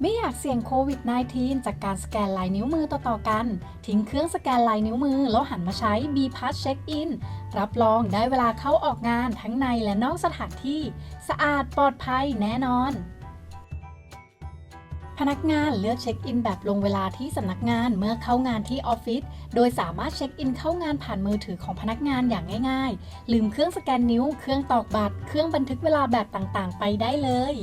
ไม่อยากเสี่ยงโควิด -19 จากการสแกนลายนิ้วมือต่อๆกัน ทิ้งเครื่องสแกนลายนิ้วมือ แล้วหันมาใช้ B Pass Check In รับรองได้เวลาเข้าออกงานทั้งในและนอกสถานที่ สะอาดปลอดภัยแน่นอน พนักงานเลือกเช็คอินแบบลงเวลาที่สำนักงานเมื่อเข้างานที่ออฟฟิศ โดยสามารถเช็คอินเข้างานผ่านมือถือของพนักงานอย่างง่าย ๆ ลืมเครื่องสแกนนิ้ว เครื่องตอกบัตร เครื่องบันทึกเวลาแบบต่างๆ ไปได้เลย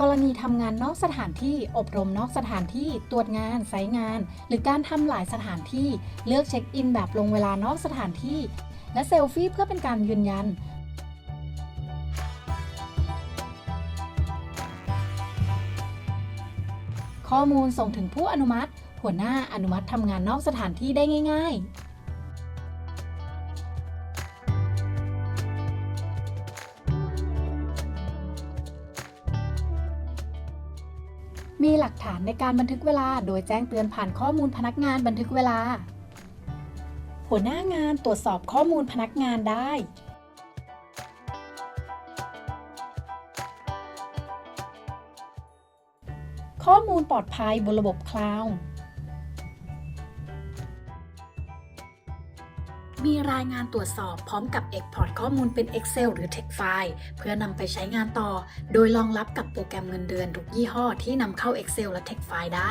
กรณีทำงานนอกสถานที่อบรมนอกสถานที่ตรวจงานไซต์งาน หรือการทำหลายสถานที่เลือกเช็คอินแบบลงเวลานอกสถานที่ และเซลฟี่เพื่อเป็นการยืนยันข้อมูลส่งถึงผู้อนุมัติ หัวหน้าอนุมัติทำงานนอกสถานที่ได้ง่าย ๆ มีหลักฐานในการบันทึกเวลา โดยแจ้งเตือนผ่านข้อมูลพนักงานบันทึกเวลา หัวหน้างานตรวจสอบข้อมูลพนักงานได้ ข้อมูลปลอดภัยบนระบบคลาวด์ มีรายงานตรวจสอบพร้อมกับ Export ข้อมูลเป็น Excel หรือ Text File เพื่อนำไปใช้งานต่อ โดยรองรับกับโปรแกรมเงินเดือนทุกยี่ห้อที่นำเข้า Excel และ Text File ได้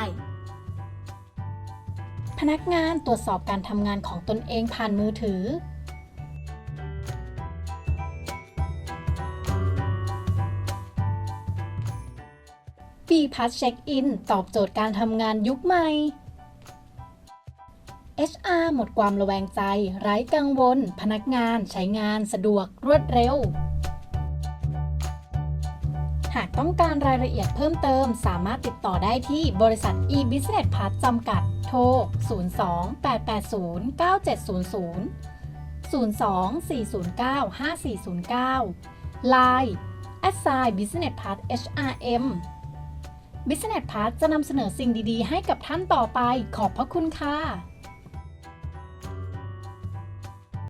พนักงานตรวจสอบการทำงานของตนเองผ่านมือถือ ปีพัสเช็คอิน ตอบโจทย์การทำงานยุคใหม่ HR หมดความระแวงใจ ไร้กังวล พนักงานใช้งานสะดวกรวดเร็ว หากต้องการรายละเอียดเพิ่มเติม สามารถติดต่อได้ที่บริษัท e-business pass จำกัด โทร 02 880 9700 02 409 5409 Line a s s i business pass HRM Business Pass จะนำเสนอสิ่งดีๆ ให้กับท่านต่อไป ขอบพระคุณค่ะ